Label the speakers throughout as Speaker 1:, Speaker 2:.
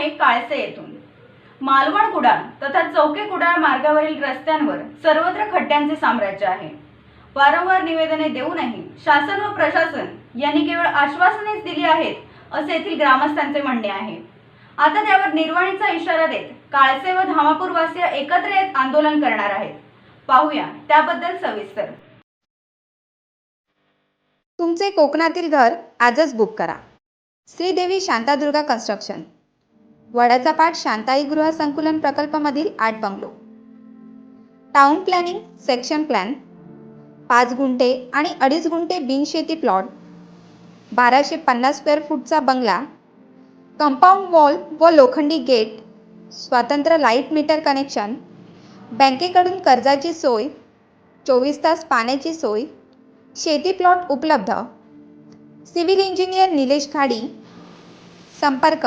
Speaker 1: आहे काळसे येथून मालवण कुडाळ तथा चौके कुडाळ मार्गावरील रस्त्यांवर सर्वत्र खड्ड्यांचे साम्राज्य आहे. वारंवार निवेदने देऊनही शासन व प्रशासन यांनी केवळ आश्वासनेच दिली आहेत असे येथील ग्रामस्थांचे म्हणणे आहे. आता त्यावर निर्वाणीचा इशारा देत काळसे व धामापूरवासीय एकत्र येत आंदोलन करणार आहेत. पाहूया त्याबद्दल सविस्तर.
Speaker 2: तुमचे कोकणातील घर आजच बुक करा. श्रीदेवी शांतादुर्गा कन्स्ट्रक्शन वडाचा पाठ शांताई गृह संकुलन प्रकल्पामधील आठ bungalow. Town planning section plan पाच गुंठे आणि अडीच गुंठे बिनशेती प्लॉट बाराशे पन्नास स्क्वेअर फूटचा बंगला कंपाऊंड वॉल व लोखंडी गेट स्वतंत्र लाइट मीटर कनेक्शन बँकेकडून कर्जाची सोय चोवीस तास पाण्याची सोय शेती प्लॉट उपलब्ध सिव्हिल इंजिनियर निलेश खाडी संपर्क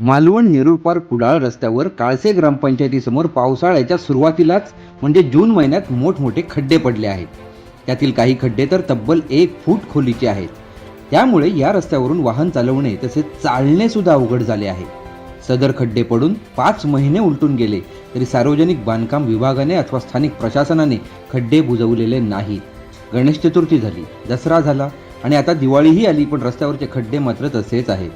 Speaker 3: मालवण नेरूळपार्क कुडाळ रस्त्यावर काळसे ग्रामपंचायतीसमोर पावसाळ्याच्या सुरुवातीलाच म्हणजे जून महिन्यात मोठमोठे खड्डे पडले आहेत. त्यातील काही खड्डे तर तब्बल एक फूट खोलीचे आहेत. त्यामुळे या रस्त्यावरून वाहन चालवणे तसेच चालणे सुद्धा अवघड झाले आहे. सदर खड्डे पडून पाच महिने उलटून गेले तरी सार्वजनिक बांधकाम विभागाने अथवा स्थानिक प्रशासनाने खड्डे बुजवलेले नाहीत. गणेश चतुर्थी झाली दसरा झाला आणि आता दिवाळीही आली पण रस्त्यावरचे खड्डे मात्र तसेच आहेत.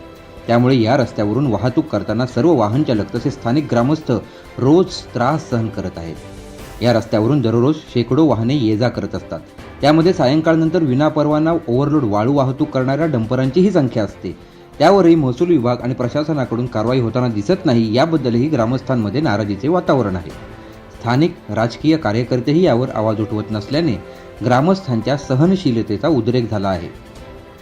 Speaker 3: त्यामुळे या रस्त्यावरून वाहतूक करताना सर्व वाहन चालक तसेच स्थानिक ग्रामस्थ रोज त्रास सहन करत आहेत. या रस्त्यावरून दररोज शेकडो वाहने ये जा करत असतात. त्यामध्ये सायंकाळनंतर विनापरवाना ओव्हरलोड वाळू वाहतूक करणाऱ्या डंपरांचीही संख्या असते. त्यावरही महसूल विभाग आणि प्रशासनाकडून कारवाई होताना दिसत नाही याबद्दलही ग्रामस्थांमध्ये नाराजीचे वातावरण आहे. स्थानिक राजकीय कार्यकर्तेही यावर आवाज उठवत नसल्याने ग्रामस्थांच्या सहनशीलतेचा उद्रेक झाला आहे.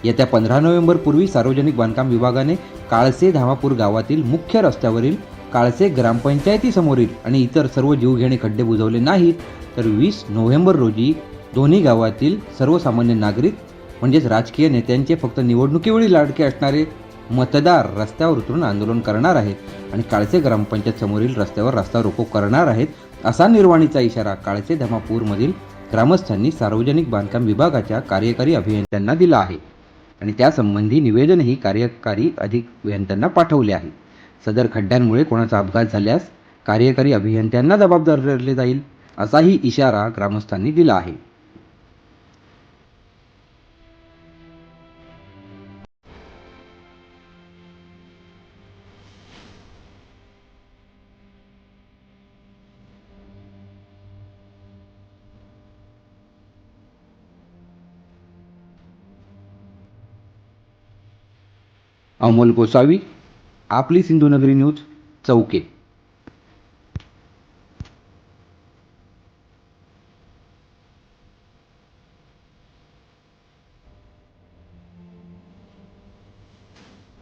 Speaker 3: येत्या पंधरा नोव्हेंबरपूर्वी सार्वजनिक बांधकाम विभागाने काळसे धामापूर गावातील मुख्य रस्त्यावरील काळसे ग्रामपंचायतीसमोरील आणि इतर सर्व जीवघेणे खड्डे बुजवले नाहीत तर वीस नोव्हेंबर रोजी दोन्ही गावातील सर्वसामान्य नागरिक म्हणजेच राजकीय नेत्यांचे फक्त निवडणुकीवेळी लाडके असणारे मतदार रस्त्यावर उतरून आंदोलन करणार आहेत आणि काळसे ग्रामपंचायत समोरील रस्त्यावर रस्ता रोको करणार आहेत असा निर्वाणीचा इशारा काळसे धामापूरमधील ग्रामस्थांनी सार्वजनिक बांधकाम विभागाच्या कार्यकारी अभियंत्यांना दिला आहे. आणि त्यासंबंधी निवेदनही कार्यकारी अधिक अभियंत्यांना पाठवले आहे. सदर खड्ड्यांमुळे कोणाचा अपघात झाल्यास कार्यकारी अभियंत्यांना जबाबदार धरले जाईल असाही इशारा ग्रामस्थांनी दिला आहे. अमोल गोसावी आपली सिंधुनगरी न्यूज चौके.